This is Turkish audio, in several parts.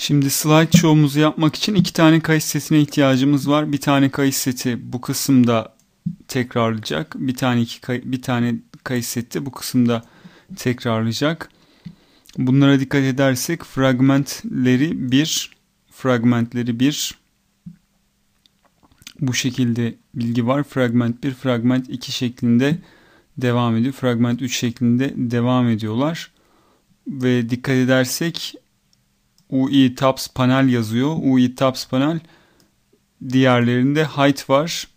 Şimdi slideshow'umuzu yapmak için iki tane kayıt setine ihtiyacımız var. Bir tane kayıt seti bu kısımda tekrarlayacak. Bir tane iki kay bir tane kayıt seti bu kısımda tekrarlayacak. Bunlara dikkat edersek fragmentleri bir fragmentleri bir bu şekilde bilgi var. Fragment 1, fragment 2 şeklinde devam ediyor. Fragment 3 şeklinde devam ediyorlar. Ve dikkat edersek UI Tabs panel yazıyor. UI Tabs panel diğerlerinde height var.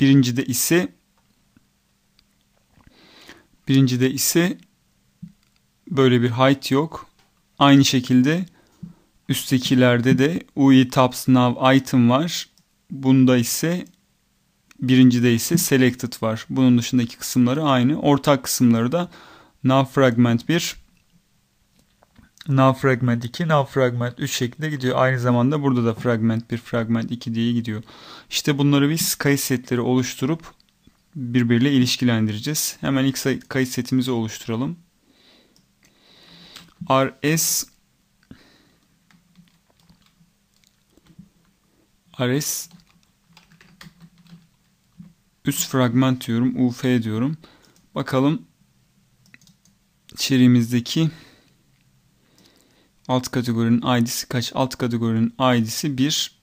Birincide ise birincide ise böyle bir height yok. Aynı şekilde üsttekilerde de UI Tabs Now Item var. Bunda ise birincide ise Selected var. Bunun dışındaki kısımları aynı. Ortak kısımları da Now Fragment 1 Now Fragment 2, Now Fragment 3 şeklinde gidiyor. Aynı zamanda burada da Fragment 1, Fragment 2 diye gidiyor. İşte bunları biz kayıt setleri oluşturup birbiriyle ilişkilendireceğiz. Hemen ilk kayıt setimizi oluşturalım. RS RS üst fragment diyorum. UF diyorum. Bakalım içeriğimizdeki alt kategorinin ID'si kaç? Alt kategorinin ID'si 1.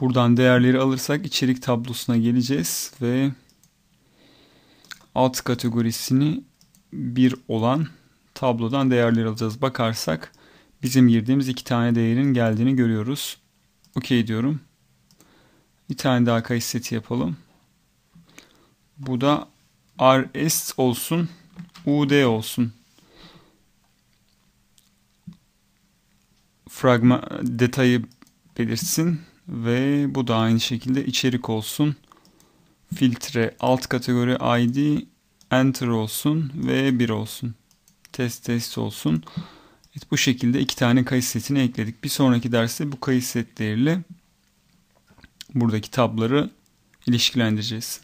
Buradan değerleri alırsak içerik tablosuna geleceğiz ve alt kategorisini 1 olan tablodan değerleri alacağız. Bakarsak bizim girdiğimiz iki tane değerin geldiğini görüyoruz. OK diyorum. Bir tane daha kayıt seti yapalım. Bu da RS olsun, UD olsun. Fragman detayı belirsin ve bu da aynı şekilde içerik olsun. Filtre alt kategori ID enter olsun ve 1 olsun. Test test olsun. Evet, bu şekilde iki tane kayıt setini ekledik. Bir sonraki derste bu kayıt setleriyle buradaki tabları ilişkilendireceğiz.